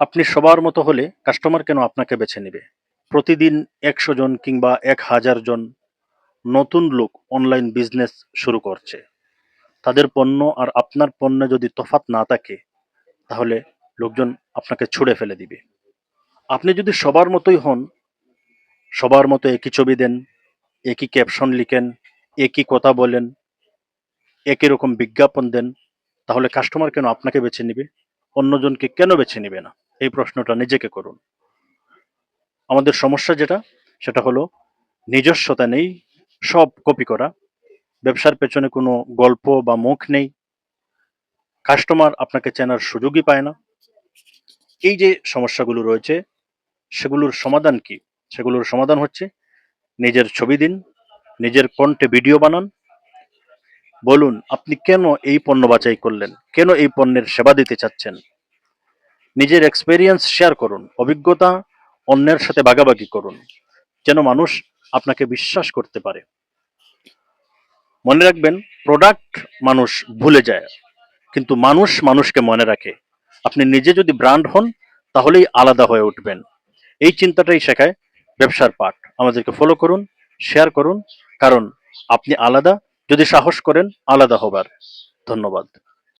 আপনি সবার মতো হলে কাস্টমার কেন আপনাকে বেছে নেবে? প্রতিদিন একশো জন কিংবা এক হাজার জন নতুন লোক অনলাইন বিজনেস শুরু করছে। তাদের পণ্য আর আপনার পণ্যে যদি তফাৎ না থাকে, তাহলে লোকজন আপনাকে ছুড়ে ফেলে দিবে। আপনি যদি সবার মতোই হন, সবার মতো একই ছবি দেন, একই ক্যাপশন লিখেন, একই কথা বলেন, একই রকম বিজ্ঞাপন দেন, তাহলে কাস্টমার কেন আপনাকে বেছে নিবে? অন্যজনকে কেন বেছে নিবে না? এই প্রশ্নটা নিজেকে করুন। আমাদের সমস্যা যেটা, সেটা হলো নিজস্বতা নেই, সব কপি করা। ব্যবসার পেছনে কোনো গল্প বা মুখ নেই। কাস্টমার আপনাকে চেনার সুযোগই পায় না। এই যে সমস্যাগুলো রয়েছে, সেগুলোর সমাধান কি? সেগুলোর সমাধান হচ্ছে নিজের ছবি দিন, নিজের কণ্ঠে ভিডিও বানান। বলুন, আপনি কেন এই পণ্য বাছাই করলেন? কেন এই পণ্যের সেবা দিতে চাচ্ছেন? নিজের এক্সপেরিয়েন্স শেয়ার করুন, অভিজ্ঞতা অন্যের সাথে ভাগাভাগি করুন, যেন মানুষ আপনাকে বিশ্বাস করতে পারে। মনে রাখবেন প্রোডাক্ট মানুষ ভুলে যায়, কিন্তু মানুষ মানুষকে মনে রাখে। আপনি নিজে যদি ব্র্যান্ড হন, তাহলেই আলাদা হয়ে উঠবেন। এই চিন্তাটাই শেখায় ব্যবসার পাঠ। আমাদেরকে ফলো করুন শেয়ার করুন, কারণ আপনি আলাদা, যদি সাহস করেন, আলাদা হবার। ধন্যবাদ।